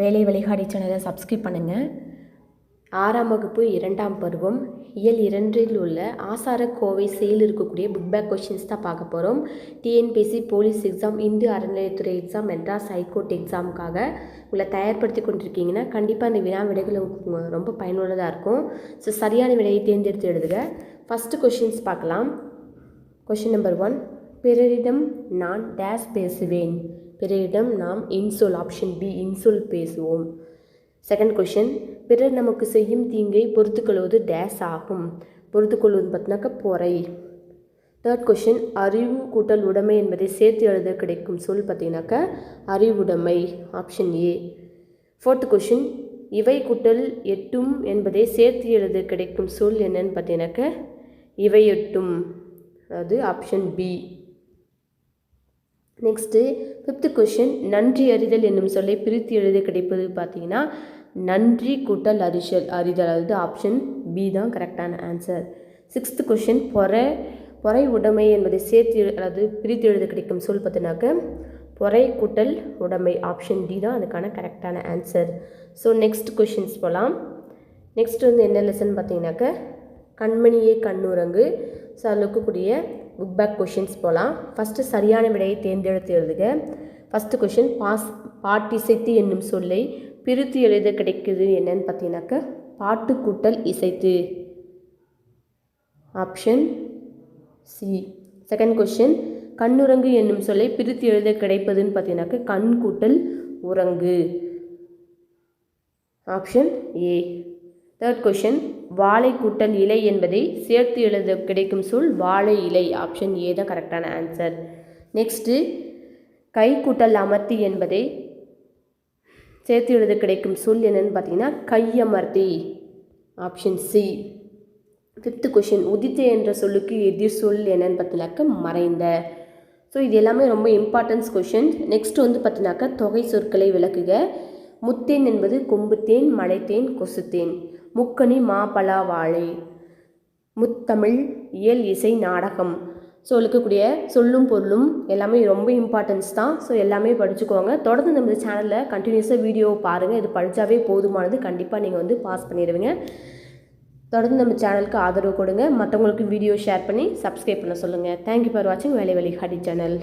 வேலை வழிகாடி சேனலை சப்ஸ்கிரைப் பண்ணுங்கள் ஆறாம் வகுப்பு இரண்டாம் பருவம் இயல் இரண்டில் உள்ள ஆசார கோவை செயல் இருக்கக்கூடிய புக் பேக் கொஷின்ஸ் தான் பார்க்க போகிறோம் டிஎன்பிஎஸ்சி போலீஸ் எக்ஸாம் இந்து அறநிலையத்துறை எக்ஸாம் மெட்ராஸ் ஹைகோர்ட் எக்ஸாமுக்காக உங்களை தயார்படுத்தி கொண்டிருக்கீங்கன்னா கண்டிப்பாக இந்த வினா விடைகள் உங்களுக்கு ரொம்ப பயனுள்ளதாக இருக்கும். ஸோ சரியான விடையை தேர்ந்தெடுத்து எழுதுக. ஃபஸ்ட்டு கொஷின்ஸ் பார்க்கலாம். கொஷின் நம்பர் ஒன் பிறரிடம் நான் டேஸ் பேசுவேன். பிறரிடம் நாம் இன்சொல் ஆப்ஷன் பி இன்சொல் பேசுவோம். செகண்ட் கொஷின் பிறர் நமக்கு செய்யும் தீங்கை பொறுத்துக்கொள்வது டேஸ் ஆகும். பொறுத்துக்கொள்வது பார்த்தினாக்கா பொறை. தேர்ட் கொஷின் அறிவு கூட்டல் உடைமை என்பதை சேர்த்து எழுத கிடைக்கும் சொல் பார்த்தீங்கன்னாக்கா அறிவுடைமை ஆப்ஷன் ஏ ஃபோர்த் கொஷின் இவை கூட்டல் எட்டும் என்பதை சேர்த்து எழுத கிடைக்கும் சொல் என்னன்னு பார்த்தீங்கன்னாக்க இவை எட்டும். அதாவது option B next fifth question நன்றி அறிதல் என்னும் சொல்லை பிரித்து எழுத கிடைப்பது பார்த்தீங்கன்னா நன்றி கூட்டல் அறிச்சல் அறிதல் அதாவது ஆப்ஷன் பி தான் கரெக்டான ஆன்சர் சிக்ஸ்த்து கொஷின் பொறை பொறை உடைமை என்பதை சேர்த்து அதாவது பிரித்து எழுத கிடைக்கும் சொல் பார்த்தீங்கன்னாக்க பொறை கூட்டல் உடைமை ஆப்ஷன் டி தான் அதுக்கான கரெக்டான ஆன்சர் ஸோ நெக்ஸ்ட் கொஷின்ஸ் போகலாம் நெக்ஸ்ட் வந்து என்ன லெசன் பார்த்தீங்கன்னாக்க கண்மணியே கண்ணுரங்கு ஸோ அதில் இருக்கக்கூடிய புக் பேக் கொஷின்ஸ் போகலாம் ஃபஸ்ட்டு சரியான விடையை தேர்ந்தெடுத்து எழுதுக. ஃபஸ்ட்டு கொஷின் பாஸ் பாட்டிசைத்து என்னும் சொல்லை பிரித்து எழுத கிடைக்குது என்னன்னு பார்த்தீங்கன்னாக்க பாட்டு கூட்டல் இசைத்து. ஆப்ஷன் சி செகண்ட் கொஷின் கண்ணுரங்கு என்னும் சொல்லை பிரித்து எழுத கிடைப்பதுன்னு பார்த்தீங்கன்னாக்க கண் கூட்டல் உறங்கு. ஆப்ஷன் ஏ தேர்ட் கொஷின் வாழை கூட்டல் இலை என்பதை சேர்த்து எழுத கிடைக்கும் சொல் வாழை இலை ஆப்ஷன் ஏ தான் கரெக்டான ஆன்சர் நெக்ஸ்ட்டு கை கூட்டல் அமர்த்தி என்பதை சேர்த்து எழுத கிடைக்கும் சொல் என்னன்னு பார்த்தீங்கன்னா கையமர்த்தி ஆப்ஷன் சி ஃபிஃப்த்து கொஷின் உதித்த என்ற சொல்லுக்கு எதிர் சொல் என்னென்னு பார்த்தினாக்க மறைந்த. ஸோ இது எல்லாமே ரொம்ப இம்பார்ட்டன்ஸ் கொஷின் நெக்ஸ்ட் வந்து பார்த்தீங்கன்னாக்கா தொகை சொற்களை விளக்குக. முத்தேன் என்பது கொம்புத்தேன் மலைத்தேன் கொசுத்தேன். முக்கணி மாப்பலா வாழை. முத்தமிழ் இயல் இசை நாடகம். ஸோ இருக்கக்கூடிய சொல்லும் பொருளும் எல்லாமே ரொம்ப இம்பார்ட்டன்ஸ் தான். ஸோ எல்லாமே படிச்சுக்கோங்க. தொடர்ந்து நம்ம சேனலில் கண்டினியூஸாக வீடியோ பாருங்கள் இது படித்தாவே போதுமானது. கண்டிப்பாக நீங்கள் வந்து பாஸ் பண்ணிடுவீங்க. தொடர்ந்து நம்ம சேனலுக்கு ஆதரவு கொடுங்க. மற்றவங்களுக்கு வீடியோ ஷேர் பண்ணி சப்ஸ்கிரைப் பண்ண சொல்லுங்கள் தேங்க்யூ ஃபார் வாட்சிங் வேலை வழி ஹடி சேனல்